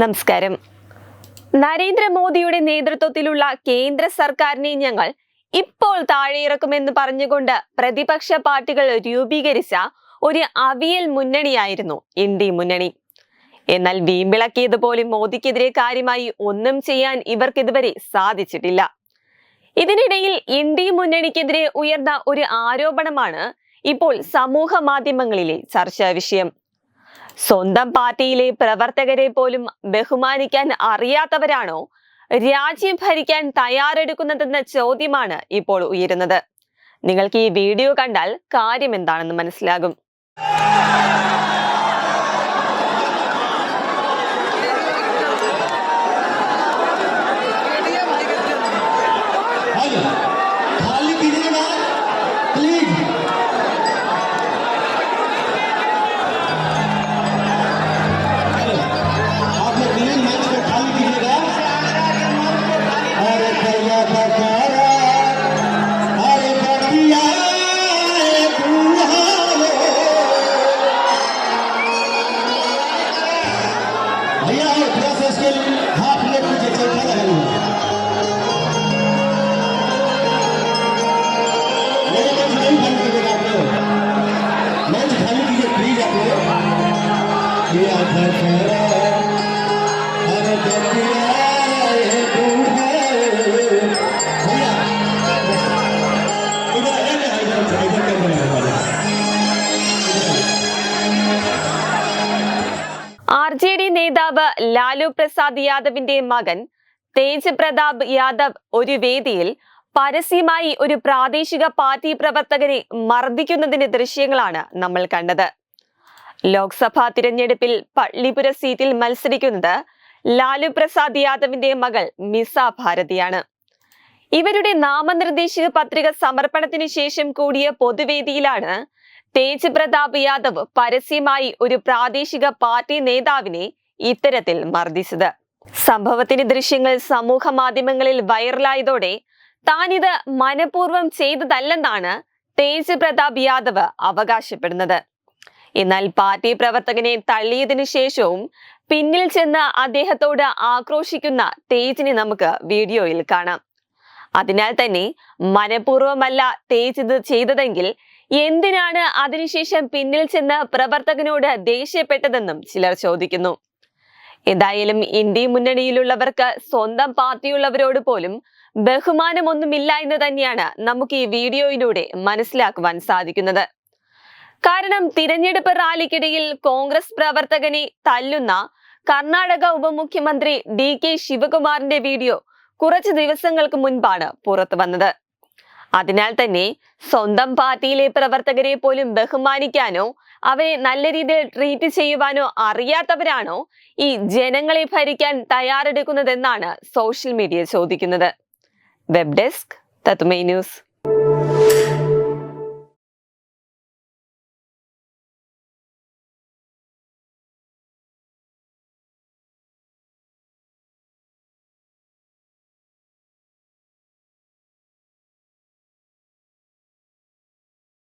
നമസ്കാരം. നരേന്ദ്രമോദിയുടെ നേതൃത്വത്തിലുള്ള കേന്ദ്ര സർക്കാരിനെ ഞങ്ങൾ ഇപ്പോൾ താഴെയിറക്കുമെന്ന് പറഞ്ഞുകൊണ്ട് പ്രതിപക്ഷ പാർട്ടികൾ രൂപീകരിച്ച ഒരു അവിയൽ മുന്നണിയായിരുന്നു എൻ ഡി മുന്നണി. എന്നാൽ വീമ്പിളക്കിയതുപോലെ മോദിക്കെതിരെ കാര്യമായി ഒന്നും ചെയ്യാൻ ഇവർക്ക് ഇതുവരെ സാധിച്ചിട്ടില്ല. ഇതിനിടയിൽ എൻ ഡി മുന്നണിക്കെതിരെ ഉയർന്ന ഒരു ആരോപണമാണ് ഇപ്പോൾ സമൂഹ മാധ്യമങ്ങളിലെ ചർച്ചാ വിഷയം. സ്വന്തം പാർട്ടിയിലെ പ്രവർത്തകരെ പോലും ബഹുമാനിക്കാൻ അറിയാത്തവരാണോ? രാജ്യം ഭരിക്കാൻ തയ്യാറെടുക്കുന്നതെന്ന ചോദ്യമാണ് ഇപ്പോൾ ഉയരുന്നത്. നിങ്ങൾക്ക് ഈ വീഡിയോ കണ്ടാൽ കാര്യം എന്താണെന്ന് മനസ്സിലാകും. भैया, और प्रेस इसके लिए हाफ़ प्लेट मुझे चलता रहेगा मेरे को नहीं बंद करके आप लोग लंच खाने के लिए प्लीज़ आप लोग ये आधार है हर जगह भैया, इधर इधर इधर ജെ ഡി നേതാവ് ലാലു പ്രസാദ് യാദവിന്റെ മകൻ തേജ് പ്രതാപ് യാദവ് ഒരു വേദിയിൽ പരസ്യമായി ഒരു പ്രാദേശിക പാർട്ടി പ്രവർത്തകരെ മർദ്ദിക്കുന്നതിന്റെ ദൃശ്യങ്ങളാണ് നമ്മൾ കണ്ടത്. ലോക്സഭാ തിരഞ്ഞെടുപ്പിൽ പള്ളിപുര സീറ്റിൽ മത്സരിക്കുന്നത് ലാലു പ്രസാദ് യാദവിന്റെ മകൾ മിസ ഭാരതിയാണ്. ഇവരുടെ നാമനിർദ്ദേശിക പത്രിക സമർപ്പണത്തിന് ശേഷം കൂടിയ പൊതുവേദിയിലാണ് തേജ് പ്രതാപ് യാദവ് പരസ്യമായി ഒരു പ്രാദേശിക പാർട്ടി നേതാവിനെ ഇത്തരത്തിൽ മർദ്ദിച്ചത്. സംഭവത്തിന്റെ ദൃശ്യങ്ങൾ സമൂഹ മാധ്യമങ്ങളിൽ വൈറലായതോടെ താനിത് മനഃപൂർവം ചെയ്തതല്ലെന്നാണ് തേജ് പ്രതാപ് യാദവ് അവകാശപ്പെടുന്നത്. എന്നാൽ പാർട്ടി പ്രവർത്തകനെ തള്ളിയതിനു ശേഷവും പിന്നിൽ ചെന്ന് അദ്ദേഹത്തോട് ആക്രോശിക്കുന്ന തേജിനെ നമുക്ക് വീഡിയോയിൽ കാണാം. അതിനാൽ തന്നെ മനഃപൂർവമല്ല തേജ് ചെയ്തതെങ്കിൽ എന്തിനാണ് അതിനുശേഷം പിന്നിൽ ചെന്ന് പ്രവർത്തകനോട് ദേഷ്യപ്പെട്ടതെന്നും ചിലർ ചോദിക്കുന്നു. എന്തായാലും ഇന്ത്യ മുന്നണിയിലുള്ളവർക്ക് സ്വന്തം പാർട്ടിയുള്ളവരോട് പോലും ബഹുമാനമൊന്നുമില്ല എന്ന് തന്നെയാണ് നമുക്ക് ഈ വീഡിയോയിലൂടെ മനസ്സിലാക്കുവാൻ സാധിക്കുന്നത്. കാരണം തിരഞ്ഞെടുപ്പ് റാലിക്കിടയിൽ കോൺഗ്രസ് പ്രവർത്തകനെ തല്ലുന്ന കർണാടക ഉപമുഖ്യമന്ത്രി ഡി കെ ശിവകുമാറിന്റെ വീഡിയോ കുറച്ച് ദിവസങ്ങൾക്ക് മുൻപാണ് പുറത്തു വന്നത്. അതിനാൽ തന്നെ സ്വന്തം പാർട്ടിയിലെ പ്രവർത്തകരെ പോലും ബഹുമാനിക്കാനോ അവരെ നല്ല രീതിയിൽ ട്രീറ്റ് ചെയ്യുവാനോ അറിയാത്തവരാണോ ഈ ജനങ്ങളെ ഭരിക്കാൻ തയ്യാറെടുക്കുന്നതെന്നാണ് സോഷ്യൽ മീഡിയ ചോദിക്കുന്നത്. വെബ് ഡെസ്ക് തത്മൈ ന്യൂസ്